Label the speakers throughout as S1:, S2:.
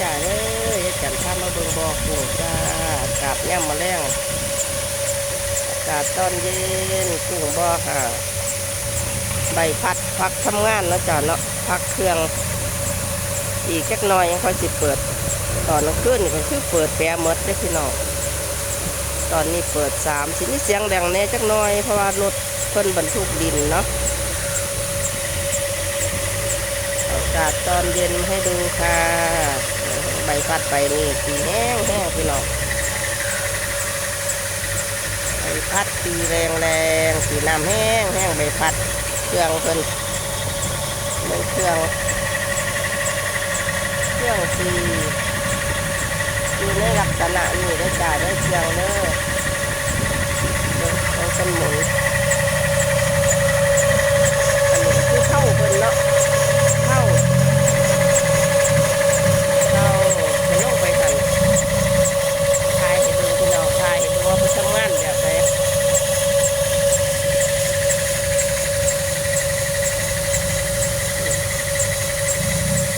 S1: จ้าเอ้ยจันทร์ท่ามาเบิ่งบอกกุ้งจ้าอากาศย่ำมาแรงอากาศตอนเย็นกุ้งบ่อค่ะใบพัดพักทำงานแล้วจ้าเนาะพักเครื่อง อีกจักหน่อยยังค่อยสิเปิด ตอนกลางคืนนี่ก็คือเปิดแปรหมดได้พี่น้องตอนนี้เปิดสามสิมีเสียงแดงแน่จักหน่อยเพราะว่ารถเพิ่นบรรทุกดินเนาะอากาศตอนเย็นให้ดูค่ะ ใบพัดไปนี่ตีแห้งแห้งพี่น้องใบพัดตีแรงแรงสีน้ำแห้งแห้งใบพัดเครื่องเพิ่นเหมือนเครื่อง เครื่องสีอยู่ในลักษณะนี้ได้จ่ายได้เครื่องเด้อเอต้องเป็นหมุนอันนี้คือเข้าเพิ่นเนาะเข้าเข้าจะลงไปกันทายให้ดูพี่น้องทายให้ดูว่าเพิ่นทำงานแบบไหน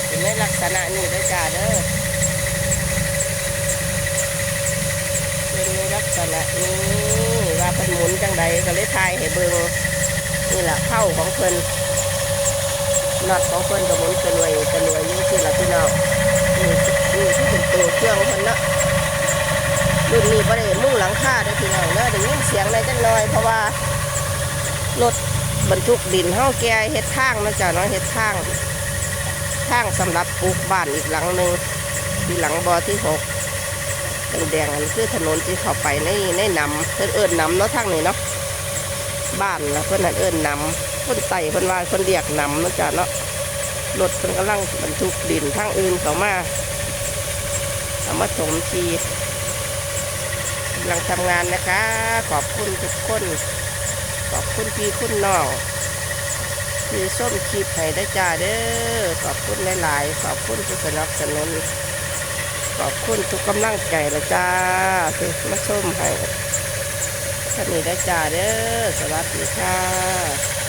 S1: เป็นในลัก ษณะนี้ได้อจ่าเด้อเป็นในลักษณะนี้ว่าเพิ่นหมุนจังใดก็เลยทายให้เบิ่งนี่แหละเข้าของเพิ่นน็อตของเพิ่นก็หมุนตะลวยตะลวยอยู่ที่ละพี่น้องนี่นี่ที่เป็นตัวเครื่องเพิ่นเนาะรุ่นนี้บ่ได้มุ่งหลังคาเด้อพี่น้องเด้อได้ยินเสียงในจังน้อย เพราะว่ารถบรรทุกดินเฮาแก่เฮ็ดทางนาะจ้ะเนาะเฮ็ดทาง ทางสำหรับปลูกบ้านอีกหลังหนึ่งที่หลังบ่อที่หกแดงๆอันคือถนนที่เข้าไปในในนำเพิ่นเอิ้นนำเนาะทางนี้เนาะบ้านนะเพิ่นนั่นเอิ้นนำคนไต่เพิ่นว่าเพิ่นเรียกนำเนาะจ้ะเนาะรถเพิ่นกำลังบรรทุกดินทางอื่นเข้ามาเอามาถมทีกำลังทำงานนะคะ ขอบคุณทุกคน ขอบคุณพี่คุณน้อง ที่ส้มคลิปให้ได้จ้าเด้อขอบคุณหลายๆ ขอบคุณผู้สนับสนุนขอบคุณทุกกำลังใจละจ้าที่มาชมให้ท่านนี้ได้จ้าเด้อสวัสดีค่ะ